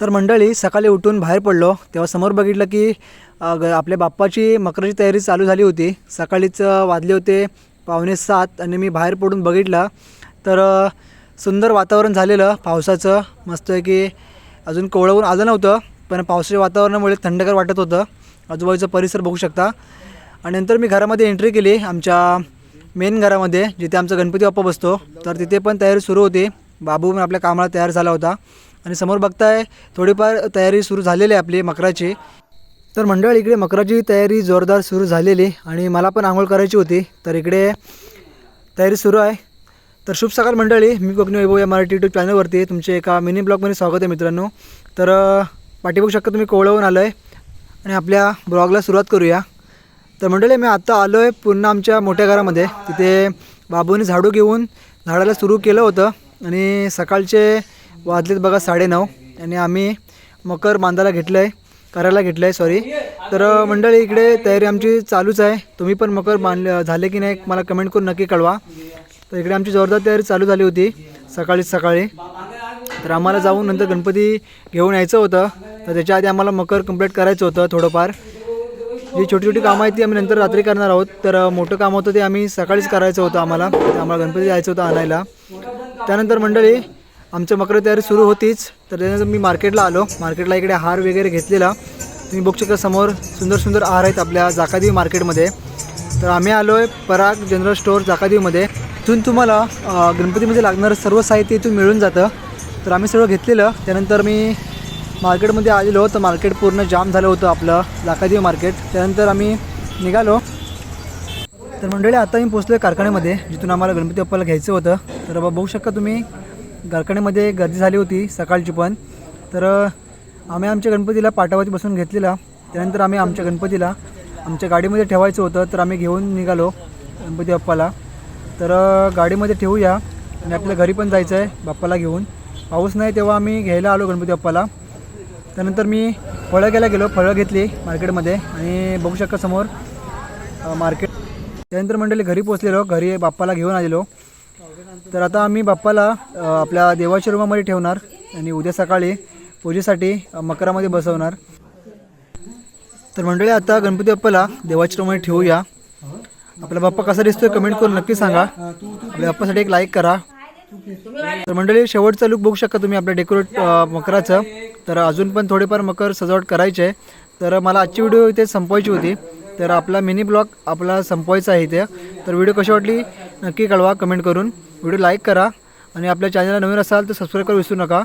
तर मंडळी सकाळी उठून बाहेर पडलो. तेव्हा समोर बघितलं की ग- आपल्या बाप्पाची मकराची तयारी चालू झाली होती. सकाळीच वाजले होते पावणे सात आणि मी बाहेर पडून बघितलं. तर सुंदर वातावरण झालेलं पावसाचं. मस्त आहे की अजून कोवळवून आलं नव्हतं पण पावसाच्या वातावरणामुळे थंडगार वाटत होतं. आजूबाजूचा परिसर बघू शकता. आणि नंतर मी घरामध्ये एंट्री केली आमच्या मेन घरामध्ये जिथे आमचा गणपती बाप्पा बसतो. तर तिथे पण तयारी सुरू होती. बाबू पण आपल्या कामाला तयार झाला होता. आणि समोर बघताय थोडीफार तयारी सुरू झालेली आहे आपली मकराची. तर मंडळ इकडे मकराची तयारी जोरदार सुरू झालेली आणि मला पण आंघोळ करायची होती. तर इकडे तयारी सुरू आहे. तर शुभ सकाळ मंडळी मी कोकणी वैभव या मराठी यूट्यूब चॅनलवरती तुमचे एका मिनी ब्लॉगमध्ये स्वागत आहे मित्रांनो. तर अ, पाठी बघू शकता तुम्ही कोवळवून आलो आहे आणि आपल्या ब्लॉगला सुरुवात करूया. तर मंडळी मी आत्ता आलो आहे पुन्हा आमच्या मोठ्या घरामध्ये. तिथे बाबूने झाडू घेऊन झाडाला सुरू केलं होतं. आणि सकाळचे वाजलेत बघा साडेनऊ. आणि आम्ही मकर बांधायला घेतलं आहे करायला घेतलं आहे सॉरी तर मंडळी इकडे तयारी आमची चालूच आहे. तुम्ही पण मकर बांधले झाले की नाही मला कमेंट करून नक्की कळवा. तर इकडे आमची जोरदार तयारी चालू झाली होती सकाळीच सकाळी. तर आम्हाला जाऊन नंतर गणपती घेऊन यायचं होतं. तर त्याच्या आधी आम्हाला मकर कंप्लीट करायचं होतं थोडंफार. जी छोटी छोटी कामं आहेत ती आम्ही नंतर रात्री करणार आहोत. तर मोठं काम होतं ते आम्ही सकाळीच करायचं होतं आम्हाला. आम्हाला गणपती जायचं होतं आणायला. त्यानंतर मंडळी आमचं मकर तयारी सुरू होतीच. तर त्यानंतर मी मार्केटला आलो. मार्केटला इकडे हार वगैरे घेतलेला. तुम्ही बघू शकता समोर सुंदर सुंदर हार आहेत आपल्या जाकादेवी मार्केटमध्ये. तर आम्ही आलो आहे पराग जनरल स्टोअर जाकादेवीमध्ये. इथून तुम्हाला गणपतीमध्ये लागणारं सर्व साहित्य इथून मिळून जातं. तर आम्ही सगळं घेतलेलं. त्यानंतर मी मार्केटमध्ये आलेलो. तर मार्केट पूर्ण जाम झालं होतं आपलं लाखादेवी मार्केट. त्यानंतर आम्ही निघालो. तर मंडळी आता मी पोचलो आहे कारखान्यामध्ये जिथून आम्हाला गणपती बाप्पाला घ्यायचं होतं. तर बाबा बघू शकता तुम्ही कारखान्यामध्ये गर्दी झाली होती सकाळची पण. तर आम्ही आमच्या गणपतीला पाटावरती बसून घेतलेला. त्यानंतर आम्ही आमच्या गणपतीला आमच्या गाडीमध्ये ठेवायचं होतं तर आम्ही घेऊन निघालो गणपती बाप्पाला. तर गाडीमध्ये ठेवूया. आणि आपल्या घरी पण जायचं आहे बाप्पाला घेऊन. पाऊस नाही तेव्हा आम्ही घ्यायला आलो गणपती बाप्पाला. त्यानंतर मी फळं घ्यायला गेलो फळं घेतली मार्केटमध्ये. आणि बघू शकता समोर मार्केट त्यानंतर मंडळी घरी पोचलेलो घरी बाप्पाला घेऊन आलेलो. तर आता आम्ही बाप्पाला आपल्या देवाच्या रूमामध्ये ठेवणार आणि उद्या सकाळी पूजेसाठी मकरामध्ये बसवणार. तर मंडळी आता गणपती बाप्पाला देवाच्या रूममध्ये ठेवूया. आपला बाप्पा कसा दिसतोय कमेंट करून नक्की सांगा. आपल्या बाप्पासाठी एक लाईक करा. तर मंडळी शेवटचा लुक बघू शकता तुम्ही आपल्या डेकोरेट मकराचं. तर अजून पण थोडेफार मकर सजावट करायचे. आहे तर मला आजची व्हिडिओ इथे संपवायची होती. तर आपला मिनी ब्लॉग आपला संपवायचा आहे इथे. तर व्हिडिओ कशी वाटली नक्की कळवा कमेंट करून. व्हिडिओ लाईक करा आणि आपल्या चॅनलला नवीन असाल तर सबस्क्राईब करू विसरू नका.